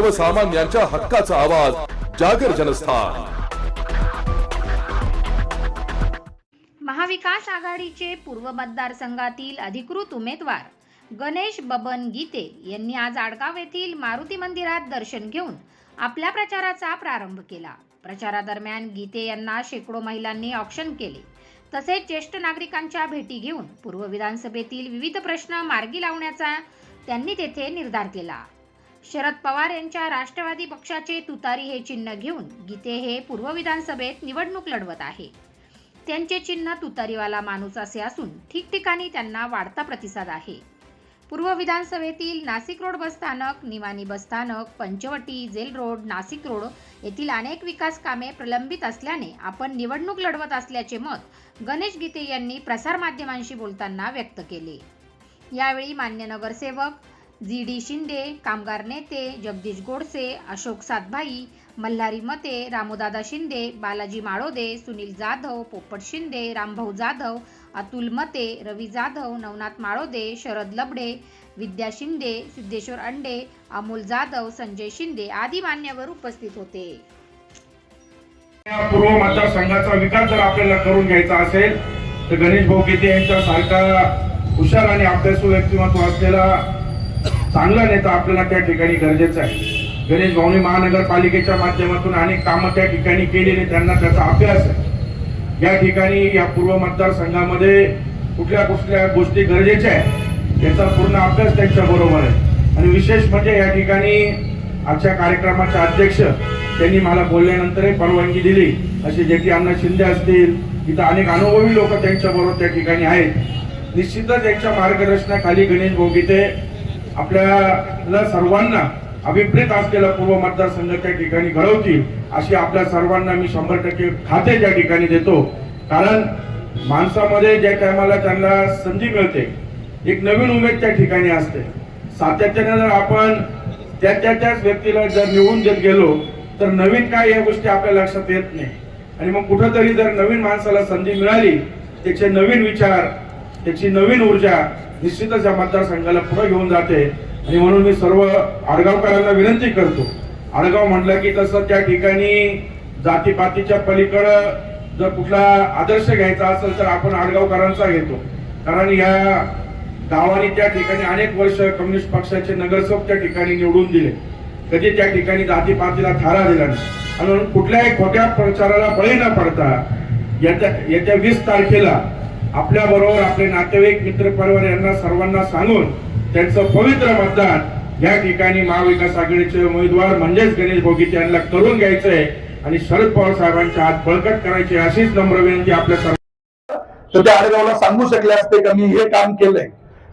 सर्वसामान्यांच्या हक्काचा आवाज जागर जनस्थान. महाविकास आघाडीचे पूर्व मतदारसंघातील अधिकृत उमेदवार गणेश बबन गीते यांनी आज आडगाव येथील मारुती मंदिरात दर्शन घेऊन आपल्या प्रचाराचा प्रारंभ केला. प्रचारादरम्यान गीते यांना शेकडो महिलांनी ऑक्शन केले. तसेच ज्येष्ठ नागरिकांच्या भेटी घेऊन पूर्व विधानसभेतील विविध प्रश्न मार्गी लावण्याचा त्यांनी तेथे निर्धार केला. शरद पवार यांच्या राष्ट्रवादी पक्षाचे तुतारी हे चिन्ह घेऊन गीते हे पूर्व विधानसभेत निवडणूक लढवत आहे. त्यांचे चिन्ह तुतारीवाला माणूस असे असून ठिकठिकाणी त्यांना वाढता प्रतिसाद आहे. पूर्व विधानसभेतील नाशिक रोड बसस्थानक निवाणी बसस्थानक Panchavati jail road Nashik road येथील अनेक विकास कामे प्रलंबित असल्याने आपण निवडणूक लढवत असल्याचे मत गणेश गीते यांनी प्रसारमाध्यमांशी बोलताना व्यक्त केले. यावेळी मान्य नगरसेवक जी डी शिंदे कामगार नेते जगदीश गोडसे अशोक सातभाई मल्हारी मते रामोदादा शिंदे बालाजी माळोदे सुनील जाधव पोपट शिंदे रामभाऊ जाधव अतुल मते रवी जाधव नवनाथ माळोदे शरद लबडे विद्या शिंदे सिद्धेश्वर अंडे अमोल जाधव संजय शिंदे आदी मान्यवर उपस्थित होते. या पूर्व मतदारसंघाचा विकास जर आपल्याला करून घ्यायचा असेल तर गणेश भाऊ गीते यांच्या सारखा हुशार आणि अभ्यासू व्यक्तिमत्व असलेला चांगला नेता आपल्याला त्या ठिकाणी गरजेचं आहे. गणेश भाऊने महानगरपालिकेच्या माध्यमातून अनेक कामं त्या ठिकाणी केलेले त्यांना त्याचा अभ्यास आहे. या ठिकाणी या पूर्व मतदारसंघामध्ये कुठल्या कुठल्या गोष्टी गरजेच्या आहेत याचा पूर्ण अभ्यास त्यांच्या बरोबर आहे. आणि विशेष म्हणजे या ठिकाणी आजच्या कार्यक्रमाचे अध्यक्ष त्यांनी मला बोलल्यानंतरही परवानगी दिली. असे जे की अण्णा शिंदे असतील इथं अनेक अनुभवी लोक त्यांच्याबरोबर त्या ठिकाणी आहेत. निश्चितच त्यांच्या मार्गदर्शनाखाली गणेश भोगीते आपल्याला सर्वांना अभिप्रेत असलेला पूर्व मतदारसंघ त्या ठिकाणी घडवतील अशी आपल्या सर्वांना मी शंभर टक्के खाते त्या ठिकाणी देतो. कारण माणसामध्ये ज्या टायमाला त्यांना संधी मिळते एक नवीन उमेद त्या ठिकाणी असते. सातत्याने जर आपण त्या त्या त्याच व्यक्तीला जर निवडून देत गेलो तर नवीन काय या गोष्टी आपल्या लक्षात येत नाही. आणि मग कुठंतरी जर नवीन माणसाला संधी मिळाली त्याचे नवीन विचार त्याची नवीन ऊर्जा निश्चितच या मतदारसंघाला पुढे घेऊन जाते. आणि म्हणून मी सर्व आडगावकरांना विनंती करतो. आडगाव म्हटलं की तसं त्या ठिकाणी जातीपातीच्या पलीकडं जर कुठला आदर्श घ्यायचा असेल तर आपण आडगावकरांचा घेतो. कारण या गावाने त्या ठिकाणी अनेक वर्ष कम्युनिस्ट पक्षाचे नगरसेवक त्या ठिकाणी निवडून दिले. कधी त्या ठिकाणी जातीपातीला थारा दिला नाही. आणि म्हणून कुठल्याही खोट्या प्रचाराला बळी न पडता येत्या येत्या वीस तारखेला आपल्या बरोबर आपले नातेवाईक मित्र परिवार यांना सर्वांना सांगून त्यांचं पवित्र मतदान या ठिकाणी महाविकास आघाडीचे उमेदवार म्हणजेच गणेश भोगीत यांना करून घ्यायचंय. आणि शरद पवार साहेबांच्या हात बळकट करायची अशीच नम्र विनंती आपल्या सर्व तर त्या आडगावला सांगू शकले असते का मी हे काम केलंय.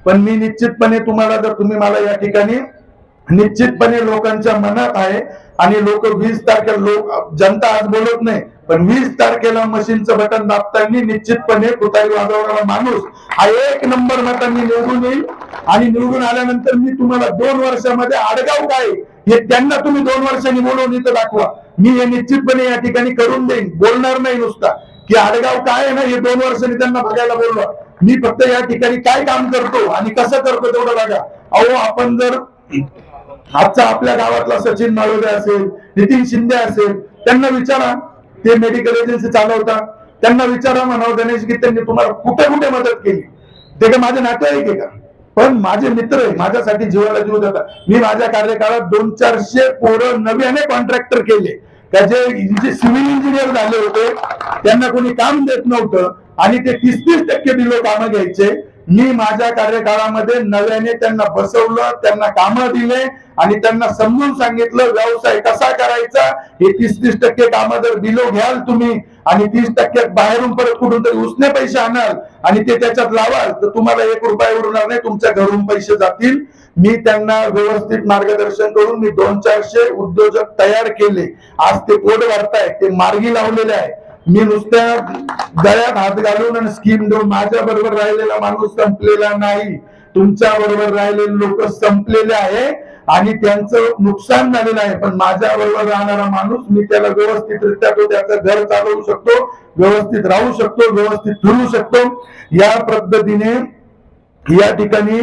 पण मी निश्चितपणे तुम्हाला जर तुम्ही मला या ठिकाणी निश्चितपणे लोकांच्या मनात आहे आणि लोक वीस तारखेला लोक जनता आज बोलत नाही पण वीस तारखेला मशीनचं बटन दाबताना निश्चितपणे तुतारी वाजवणारा माणूस हा एक नंबर मतांनी निवडून येईल. आणि निवडून आल्यानंतर मी तुम्हाला दोन वर्षामध्ये आडगाव काय हे त्यांना तुम्ही दोन वर्षांनी बोलवून इथं दाखवा. मी हे निश्चितपणे या ठिकाणी करून देईन बोलणार नाही नुसता. की आडगाव काय आहे ना हे दोन वर्षांनी त्यांना बघायला बोललो मी फक्त या ठिकाणी काय काम करतो आणि कसं करतो तेवढं बघा. अहो आपण जर आजचा आपल्या गावातला सचिन माळोदे असेल नितीन शिंदे असेल त्यांना विचारा. ते मेडिकल एजन्सी चालवता. त्यांना विचारा म्हणावं गणेश की त्यांनी तुम्हाला कुठे कुठे मदत केली. ते का माझे नातेवाईक आहे का? पण माझे मित्र आहे माझ्यासाठी जीवाला जीव देतात. मी माझ्या कार्यकाळात दोन चारशे पोरं नव्याने कॉन्ट्रॅक्टर केले. त्याचे जे सिव्हिल इंजिनियर झाले होते त्यांना कोणी काम देत नव्हतं. आणि ते तीस तीस टक्के बिलो कामं घ्यायचे. मी माझ्या कार्यकाळामध्ये नव्याने त्यांना बसवलं त्यांना कामं दिले आणि त्यांना समजून सांगितलं व्यवसाय कसा करायचा? हे तीस तीस टक्के कामं जर दिलो घ्याल तुम्ही आणि तीस टक्के बाहेरून परत कुठून तरी उसने पैसे आणाल आणि ते त्याच्यात लावाल तर तुम्हाला एक रुपया उरणार नाही तुमच्या घरून पैसे जातील. मी त्यांना व्यवस्थित मार्गदर्शन करून मी दोन चारशे उद्योजक तयार केले. आज ते पोट भरताय ते मार्गी लावलेले आहे मी नुसत्या गळ्यात हात घालून आणि स्कीम देऊन माझ्या बरोबर राहिलेला माणूस संपलेला नाही. तुमच्या बरोबर राहिलेले लोक संपलेले आहे आणि त्यांचं नुकसान झालेलं आहे. पण माझ्या बरोबर राहणारा माणूस मी त्याला व्यवस्थितरित्या तो त्याचं घर चालवू शकतो व्यवस्थित राहू शकतो व्यवस्थित फिरू शकतो. या पद्धतीने या ठिकाणी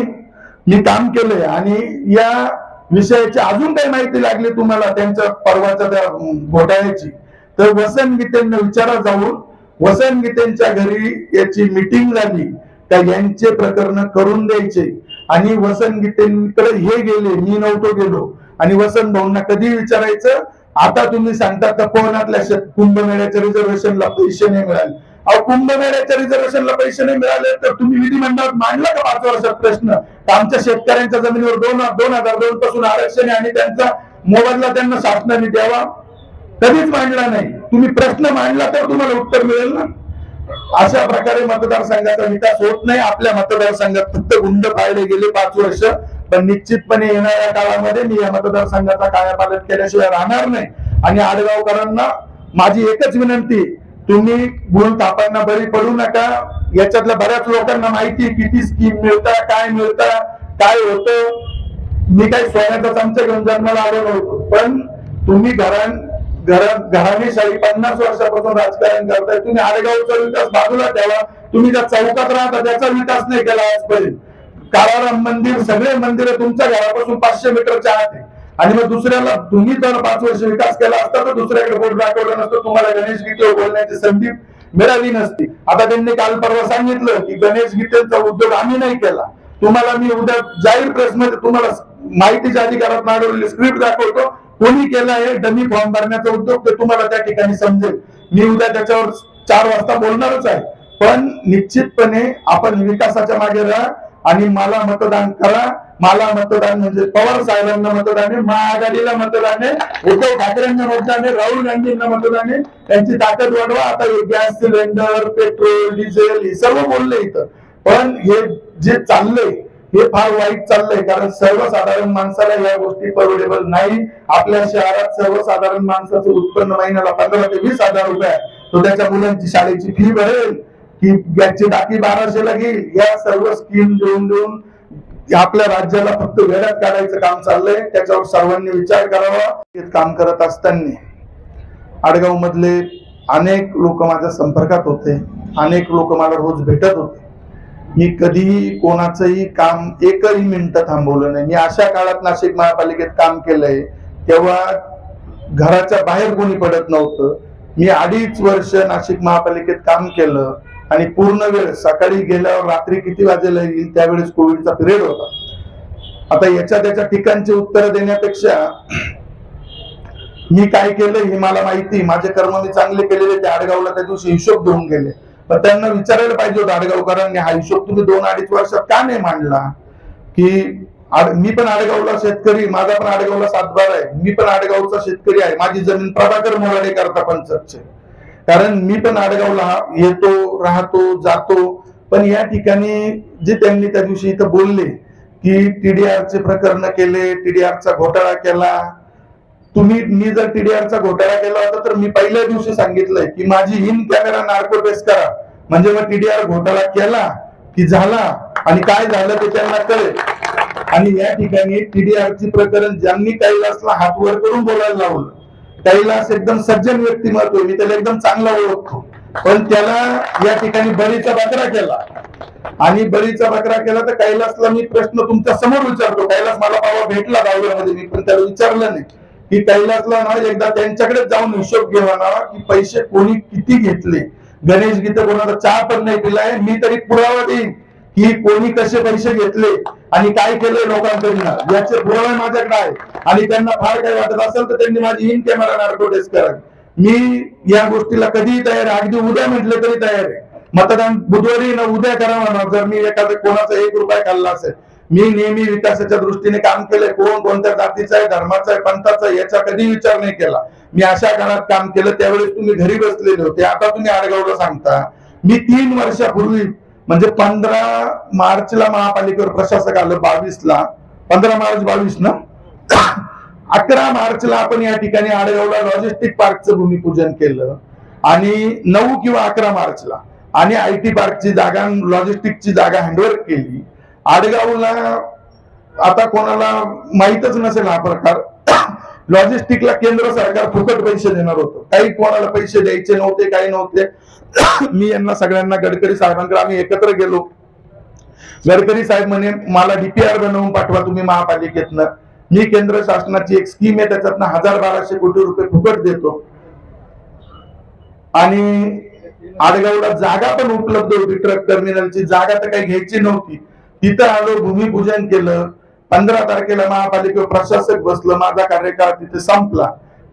मी काम केलंय आणि या विषयाची अजून काही माहिती लागली तुम्हाला त्यांच्या परवाच्या त्या घोटाळ्याची. तर वसंत गीतेंना विचारा जाऊन. वसंत गीतेंच्या घरी याची मिटिंग झाली. त्या यांचे प्रकरण करून द्यायचे. आणि वसंत गीतेंकडे हे गेले मी नव्हतो गेलो. आणि वसंत भाऊंना कधी विचारायचं? आता तुम्ही सांगता तपोवनातल्या कुंभमेळ्याच्या रिझर्वेशनला पैसे नाही मिळाले. अहो कुंभमेळ्याच्या रिझर्वेशनला पैसे नाही मिळाले तर तुम्ही विधिमंडळात मांडला का पाच वर्षात प्रश्न? आमच्या शेतकऱ्यांच्या जमिनीवर दोन दोन हजार दोन पासून आरक्षण आणि त्यांचा मोबदला त्यांना शासनाने द्यावा. कधीच मांडला नाही. तुम्ही प्रश्न मांडला तर तुम्हाला उत्तर मिळेल ना. अशा प्रकारे मतदारसंघाचा विकास होत नाही. आपल्या मतदारसंघात फक्त गुंड पाहिले गेले पाच वर्ष. पण निश्चितपणे येणाऱ्या काळामध्ये मी या मतदारसंघाचा कायापालट केल्याशिवाय राहणार नाही. आणि आडगावकरांना माझी एकच विनंती तुम्ही गुण तापांना बरी पडू नका. याच्यातल्या बऱ्याच लोकांना माहिती किती स्कीम मिळतात काय मिळतात काय होतं. मी काही सोन्याचा चमचा घेऊन जन्माला आलो नव्हतो. पण तुम्ही घरां घराणेशाही पन्नास वर्षापासून राजकारण करताय. तुम्ही आडगावचा विकास बाजूला ठेवा. तुम्ही त्या चौकात राहता त्याचा विकास नाही केला आजपर्यंत. काळाराम मंदिर सगळे मंदिर तुमच्या घरापासून पाचशे मीटरच्या आत आहे. आणि मग दुसऱ्याला तुम्ही जर पाच वर्ष विकास केला असता तर दुसऱ्याकडे बोट दाखवलं नसतं. तुम्हाला गणेश गीतेवर बोलण्याची संधी मिळाली नसती. आता त्यांनी काल परवा सांगितलं की गणेश गीतेचा उद्योग आम्ही नाही केला. तुम्हाला मी उद्या जाहीर प्रेसमध्ये तुम्हाला माहितीच्या अधिकारात मागवलेली स्क्रिप्ट दाखवतो. कोणी केलं आहे? डमी फॉर्म भरण्याचा उद्योग ते तुम्हाला त्या ठिकाणी समजेल. मी उद्या त्याच्यावर चार वाजता बोलणारच आहे. पण निश्चितपणे आपण विकासाच्या मागे राहा आणि मला मतदान करा. मला मतदान म्हणजे पवार साहेबांना मतदान आहे महाआघाडीला मतदान आहे उद्धव ठाकरेंना मतदान आहे राहुल गांधींना मतदान आहे. त्यांची ताकद वाढवा. आता हे गॅस सिलेंडर पेट्रोल डिझेल हे सर्व बोलले इथं. पण हे जे चाललंय हे फार वाईट चाललंय कारण सर्वसाधारण माणसाला या गोष्टी परवडेबल नाही. आपल्या शहरात सर्वसाधारण माणसाचं उत्पन्न महिन्याला पंधरा ते वीस हजार रुपये आहे. तो त्याच्या मुलांची शाळेची फी भरेल की गॅसची टाकी बाराशेला घेईल या सर्व स्कीम देऊन देऊन आपल्या राज्याला फक्त वेळात काढायचं काम चाललंय. त्याच्यावर सर्वांनी विचार करावा. हे काम करत असताना आडगाव मधले अनेक लोक माझ्या संपर्कात होते. अनेक लोक मला रोज भेटत होते. मी कधीही कोणाचंही काम एकही मिनिट थांबवलं नाही. मी अशा काळात नाशिक महापालिकेत काम केलंय तेव्हा घराच्या बाहेर कोणी पडत नव्हतं. मी अडीच वर्ष नाशिक महापालिकेत काम केलं आणि पूर्ण वेळ सकाळी गेल्यावर रात्री किती वाजेला येईल त्यावेळेस कोविडचा पिरियड होता. आता याच्या त्याच्या ठिकाणची उत्तर देण्यापेक्षा मी काय केलं हे मला माहिती. माझे कर्म मी चांगले केलेले त्या आडगावला त्या दिवशी हिशोब घेऊन गेले. तर त्यांना विचारायला पाहिजे होतं आडगावकरांनी हा हिशोब तुम्ही दोन अडीच वर्षात का नाही मांडला? की मी पण आडगावला शेतकरी माझा पण आडगावला सातबार आहे. मी पण आडगावचा शेतकरी आहे. माझी जमीन प्रभाकर मोराडे करता पंचायतचे कारण मी पण आडगावला येतो राहतो जातो. पण या ठिकाणी जे त्यांनी त्या दिवशी इथं बोलले की टीडीआरचे चे प्रकरण केले टीडीआरचा चा घोटाळा केला तुम्ही मी जर टीडीआरचा चा घोटाळा केला होता तर मी पहिल्या दिवशी सांगितलंय की माझी इन कॅमेरा नार्को टेस्ट करा. म्हणजे मग टीडीआर घोटाळा केला की झाला आणि काय झालं ते त्यांना कळेल. आणि या ठिकाणी टीडीआरची प्रकरण ज्यांनी कैलासला हात वर करून बोलायला लावलं कैलास एकदम सज्जन व्यक्तिमत्व मी त्याला एकदम चांगला ओळखतो. पण त्याला या ठिकाणी बळीचा बकरा केला. आणि बळीचा बकरा केला तर कैलासला मी प्रश्न तुमच्यासमोर विचारतो. कैलास मला बाबा भेटला दहाव्यामध्ये मी पण त्याला विचारलं नाही. की कैलासला ना एकदा त्यांच्याकडे जाऊन हिशोब घेवा ना की पैसे कोणी किती घेतले. गणेश गीते कोणाचा चहा पण नाही पिलाय मी तरी पुरावा देईन की कोणी कसे पैसे घेतले आणि काय केले लोकांकडनं. याचे पुरावे माझ्याकडे आहे आणि त्यांना फार काही वाटत असेल तर त्यांनी माझी इन कॅमेरा नार्कोटेस करावी मी या गोष्टीला कधीही तयार आहे. अगदी उद्या म्हटलं तरी तयार आहे. मतदान बुधवारी ना उद्या करावा ना जर मी एखादा कोणाचा एक रुपया खाल्ला असेल मी नेहमी विकासाच्या दृष्टीने काम केलंय. कोण कोणत्या जातीचा आहे धर्माचा आहे पंथाचा आहे याचा कधी विचार नाही केला. मी अशा काळात काम केलं त्यावेळेस तुम्ही घरी बसलेले होते. आता तुम्ही आडगावला सांगता. मी तीन वर्षापूर्वी म्हणजे पंधरा मार्चला महापालिकेवर प्रशासक आलं बावीसला. पंधरा मार्च बावीस ना? अकरा मार्चला आपण या ठिकाणी आडगावला लॉजिस्टिक पार्कचं भूमिपूजन केलं. आणि नऊ किंवा अकरा मार्चला. आणि आय टी पार्कची जागा लॉजिस्टिकची जागा हँडओव्हर केली. आडगावला आता कोणाला माहीतच नसेल हा प्रकार. लॉजिस्टिकला केंद्र सरकार फुकट पैसे देणार होतं. काही कोणाला पैसे द्यायचे नव्हते काही नव्हते. मी यांना सगळ्यांना गडकरी साहेबांकडे आम्ही एकत्र गेलो. गडकरी साहेब म्हणे मला डीपीआर बनवून पाठवा तुम्ही महापालिकेतनं. मी केंद्र शासनाची एक स्कीम आहे त्याच्यातनं हजार बाराशे कोटी रुपये फुकट देतो. आणि आडगावला जागा पण उपलब्ध होती ट्रक टर्मिनलची जागा तर काही घ्यायची नव्हती. तिथं आलो भूमिपूजन केलं. पंधरा तारखेला महापालिकेवर प्रशासक बसलं माझा कार्यकाळ तिथे संपला.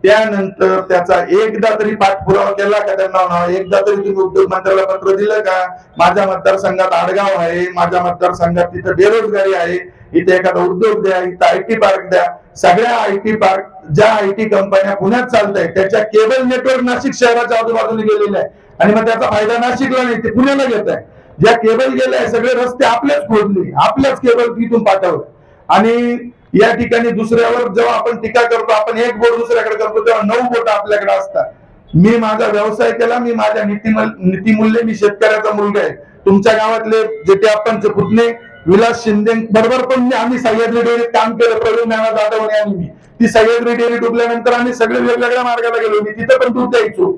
त्यानंतर त्याचा एकदा तरी पाठपुरावा केला का त्यांना? एकदा तरी तुम्ही उद्योग मंत्र्याला पत्र दिलं का? माझ्या मतदारसंघात आडगाव आहे माझ्या मतदारसंघात तिथे बेरोजगारी आहे इथे एखादा उद्योग द्या इथं आयटी पार्क द्या. सगळ्या आयटी पार्क ज्या आयटी कंपन्या पुण्यात चालत आहेत त्याच्या केबल नेटवर्क नाशिक शहराच्या आजूबाजूने गेलेले आहे आणि मग त्याचा फायदा नाशिकला नाही ते पुण्याला घेत आहे ज्या केबल गेल्या सगळे रस्ते आपल्याच खोदले आपल्याच केबल तिथून पाठवलं. आणि या ठिकाणी दुसऱ्यावर जेव्हा आपण टीका करतो आपण एक बोट दुसऱ्याकडे करतो तेव्हा नऊ बोट आपल्याकडे असतात. मी माझा व्यवसाय केला मी माझ्या नीतिमल नीतिमूल्य मी शेतकऱ्याचा मुलगा आहे. तुमच्या गावातले जे ते आपण पुतणे विलास शिंदे बरोबर पण आम्ही सह्याद्री डेअरीत काम केलं प्रवीण नाना जाधव आणि मी ती सह्याद्री डेअरी डुबल्यानंतर आम्ही सगळे वेगवेगळ्या मार्गाला गेलो. मी तिथं पण दूध द्यायचो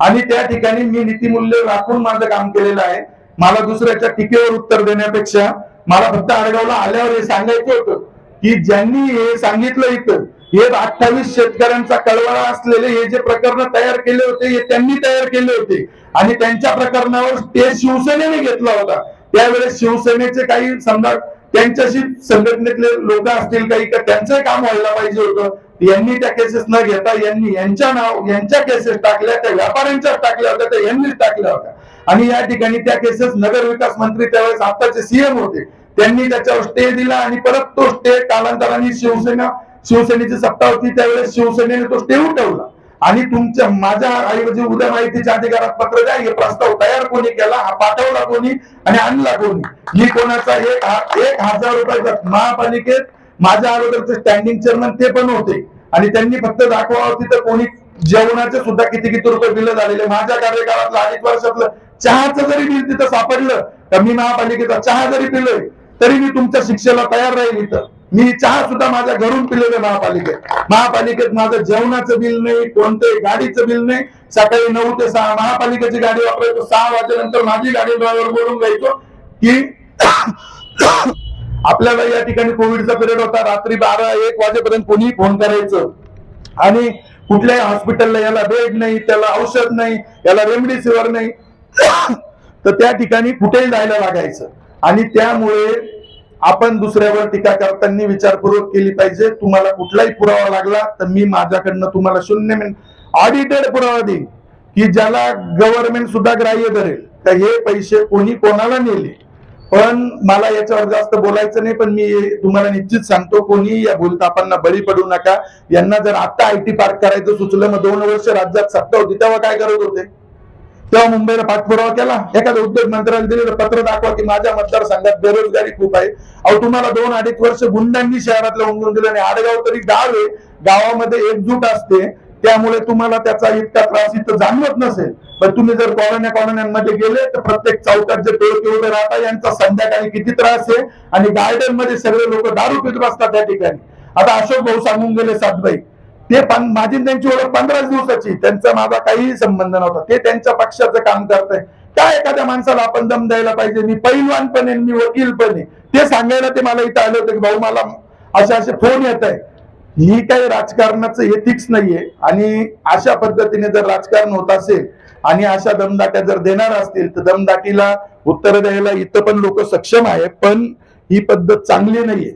आणि त्या ठिकाणी मी नीतीमूल्य राखून माझं काम केलेलं आहे. मला दुसऱ्याच्या टीकेवर उत्तर देण्यापेक्षा मला फक्त आडगावला आल्यावर हे सांगायचं होतं की ज्यांनी हे सांगितलं इथं हे अठ्ठावीस शेतकऱ्यांचा कळवळा असलेले हे जे प्रकरण तयार केले होते हे त्यांनी तयार केले होते. आणि त्यांच्या प्रकरणावर ते शिवसेनेने घेतला होता. त्यावेळेस शिवसेनेचे काही समजा त्यांच्याशी संघटनेतले लोक असतील काही का त्यांचंही काम व्हायला पाहिजे होतं. यांनी त्या केसेस न घेता यांनी यांच्या नाव यांच्या केसेस टाकल्या त्या व्यापाऱ्यांच्या टाकल्या होत्या त्या यांनीच टाकल्या होत्या. आणि या ठिकाणी त्या केसेस नगर विकास मंत्री त्यावेळेस आताचे सीएम होते. त्यांनी त्याच्यावर स्टे दिला आणि परत तो स्टे कालांतराने शिवसेना शिवसेनेची सत्ता होती त्यावेळेस शिवसेनेने तो स्टे उठवला आणि तुमच्या माझ्या ऐवजी उद्या माहितीच्या अधिकारात पत्र द्या हे प्रस्ताव तयार कोणी केला हा पाठवला कोणी आणि आणला कोणी? मी कोणाचा एक एक हजार रुपयाचा महापालिकेत माझ्या अगोदरचे स्टँडिंग चेअरमन ते पण होते. आणि त्यांनी फक्त दाखवा होती तर कोणी जेवणाचे सुद्धा किती किती रुपये बिल झालेले. माझ्या कार्यकाळातलं अनेक वर्षातलं चहाचं जरी बिल तिथं सापडलं तर मी महापालिकेचा चहा जरी पिलोय तरी मी तुमच्या शिक्षेला तयार राहील इथं. मी चहा सुद्धा माझ्या घरून पिलेलं महापालिकेत. महापालिकेत माझं जेवणाचं बिल नाही कोणतंही गाडीचं बिल नाही. सकाळी नऊ ते सहा महापालिकेची गाडी वापरायचो सहा वाजेनंतर माझी गाडी ड्रायव्हर बोलून जायचो की आपल्याला या ठिकाणी कोविडचा पिरियड होता रात्री बारा एक वाजेपर्यंत कोणीही फोन करायचं. आणि कुठल्याही हॉस्पिटलला याला बेड नाही त्याला औषध नाही याला रेमडेसिवीर नाही. तर त्या ठिकाणी कुठेही जायला लागायचं. आणि त्यामुळे आपण दुसऱ्यावर टीका करताना विचारपूर्वक केली पाहिजे तुम्हाला कुठलाही पुरावा लागला तर मी माझ्याकडनं तुम्हाला शून्य मिनिट ऑडिटेड पुरावा देईन. की ज्याला गव्हर्नमेंट सुद्धा ग्राह्य धरेल. तर हे पैसे कोणी कोणाला नेले? पण मला याच्यावर जास्त बोलायचं नाही पण मी तुम्हाला निश्चित सांगतो कोणी या भूलतापांना बळी पडू नका. यांना जर आता आयटी पार्क करायचं सुचलं मग दोन वर्ष राज्यात सत्ता होती तेव्हा काय करत होते? तेव्हा मुंबईला पाठपुरावा केला. एखाद्या उद्योग मंत्र्याला दिलेलं पत्र दाखवा की माझ्या मतदारसंघात बेरोजगारी खूप आहे. अहो तुम्हाला दोन अडीच वर्ष गुंडांनी शहरातलं होऊन दिलं आणि आडगाव तरी गाव आहे. गावामध्ये एकजूट असते. त्यामुळे तुम्हाला त्याचा इतका त्रास इथं जाणवत नसेल. पण तुम्ही जर कॉलन्या कॉलन्यांमध्ये गेले तर प्रत्येक चौकात जे टोळके उभे राहतात यांचा संध्याकाळी किती त्रास आहे? आणि गार्डनमध्ये सगळे लोक दारू पित बसतात त्या ठिकाणी. आता अशोक भाऊ सांगून गेले सातबाई ते माझी त्यांची ओळख पंधराच दिवसाची. त्यांचा माझा काहीही संबंध नव्हता. ते त्यांच्या पक्षाचं काम करताय. काय एखाद्या माणसाला आपण दम द्यायला पाहिजे? मी पैलवान पण आहे मी वकील पण आहे ते सांगायला ते मला इथं आले होते की भाऊ मला असे असे फोन येत आहे ही काही राजकारणाचं एथिक्स नाहीये. आणि अशा पद्धतीने जर राजकारण होत असेल आणि अशा दमदाट्या जर देणार असतील तर दमदाटीला उत्तर द्यायला इथं पण लोक सक्षम आहे पण ही पद्धत चांगली नाहीये.